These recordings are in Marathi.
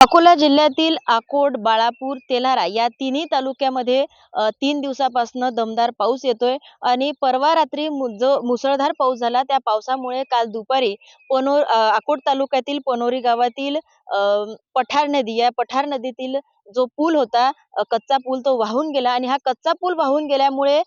अकोला जिल्ह्यातील आकोड बाळापूर तेलारा या तिन्ही तालुक्यामध्ये तीन दिवसापासून दमदार पाऊस येतोय आणि परवा रात्री जो मुसळधार पाऊस झाला. त्या पावसामुळे काल दुपारी पनोर आकोड तालुक्यातील पनोरी गावातील अ, पठार नदी या पठार नदीतील जो पूल होता कच्चा पूल तो वाहून गेला आणि हा कच्चा पूल वाहून गेल्यामुळे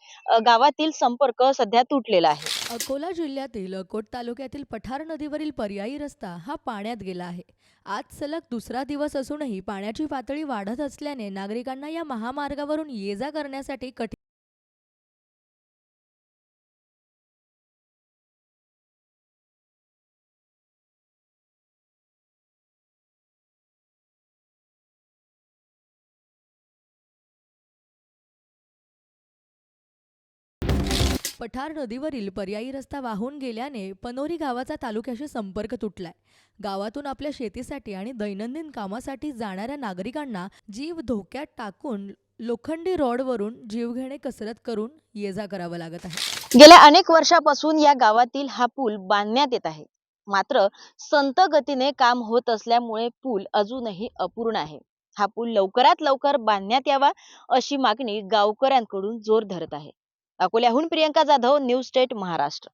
गावातील संपर्क सध्या तुटलेला आहे. अकोला जिल्ह्यातील अकोट तालुक्यातील पठार नदीवरील पर्यायी रस्ता हा पाण्यात गेला आहे. आज सलग दुसरा दिवस असूनही पाण्याची पातळी वाढत असल्याने नागरिकांना या महामार्गावरून ये जा करण्यासाठी कठीण पठार नदीवरील पर्यायी रस्ता वाहून गेल्याने पनोरी गावाचा तालुक्याशी संपर्क तुटलाय. गावातून आपल्या शेतीसाठी आणि दैनंदिन कामासाठी जाणाऱ्या नागरिकांना जीव धोक्यात टाकून लोखंडी रॉडवरून जीवघेणे कसरत करून ये जा करावं लागत आहे. गेल्या अनेक वर्षापासून या गावातील हा पूल बांधण्यात येत आहे. मात्र संत गतीने काम होत असल्यामुळे पूल अजूनही अपूर्ण आहे. हा पूल लवकरात लवकर बांधण्यात यावा अशी मागणी गावकऱ्यांकडून जोर धरत आहे. अकोल्याहून प्रियंका जाधव न्यूज स्टेट महाराष्ट्र